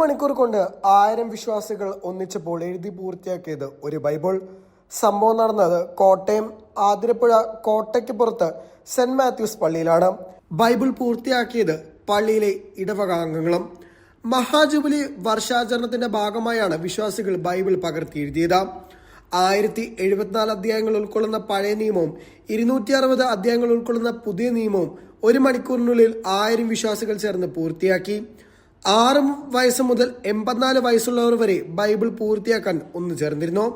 മണിക്കൂർ കൊണ്ട് ആയിരം വിശ്വാസികൾ ഒന്നിച്ചപ്പോൾ എഴുതി പൂർത്തിയാക്കിയത് ഒരു ബൈബിൾ. സംഭവം നടന്നത് കോട്ടയം ആതിരപ്പുഴ കോട്ടയ്ക്ക് പുറത്ത് സെന്റ് മാത്യൂസ് പള്ളിയിലാണ്. ബൈബിൾ പൂർത്തിയാക്കിയത് പള്ളിയിലെ ഇടവകാംഗങ്ങളും. മഹാജുബിലി വർഷാചരണത്തിന്റെ ഭാഗമായാണ് വിശ്വാസികൾ ബൈബിൾ പകർത്തി എഴുതിയത്. ആയിരത്തി എഴുപത്തിനാല് അധ്യായങ്ങൾ ഉൾക്കൊള്ളുന്ന പഴയ നിയമവും ഇരുന്നൂറ്റി അറുപത് അധ്യായങ്ങൾ ഉൾക്കൊള്ളുന്ന പുതിയ നിയമവും ഒരു മണിക്കൂറിനുള്ളിൽ ആയിരം വിശ്വാസികൾ ചേർന്ന് പൂർത്തിയാക്കി. ആറ് വയസ്സ് മുതൽ എൺപത്തിനാല് വയസ്സുള്ളവർ വരെ ബൈബിൾ പൂർത്തിയാക്കാൻ ഒന്ന് ചേർന്നിരുന്നു.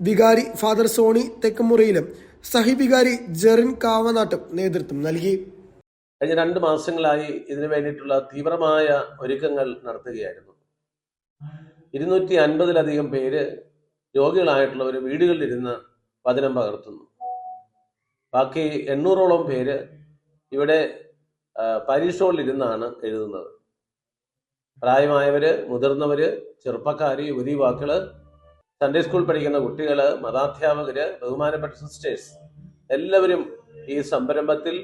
വികാരി ഫാദർ സോണി തെക്കുമുറിയിലും സഹി വികാരി ജെറിൻ കാവനാട്ടും നേതൃത്വം നൽകി. കഴിഞ്ഞ രണ്ട് മാസങ്ങളായി ഇതിനു വേണ്ടിയിട്ടുള്ള തീവ്രമായ ഒരുക്കങ്ങൾ നടത്തുകയായിരുന്നു. ഇരുന്നൂറ്റി അൻപതിലധികം പേര് രോഗികളായിട്ടുള്ളവർ വീടുകളിലിരുന്ന് വചനം പകർത്തുന്നു. ബാക്കി എണ്ണൂറോളം പേര് ഇവിടെ പരീക്ഷകളിൽ ഇരുന്നാണ് എഴുതുന്നത്. പ്രായമായവര് മുതിർന്നവര് ചെറുപ്പക്കാര് യുവതി സൺഡേ സ്കൂൾ പഠിക്കുന്ന കുട്ടികൾ മതാധ്യാപകര് ബഹുമാനപ്പെട്ട സിസ്റ്റേഴ്സ് എല്ലാവരും ഈ സംരംഭത്തിൽ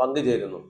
പങ്കുചേരുന്നു.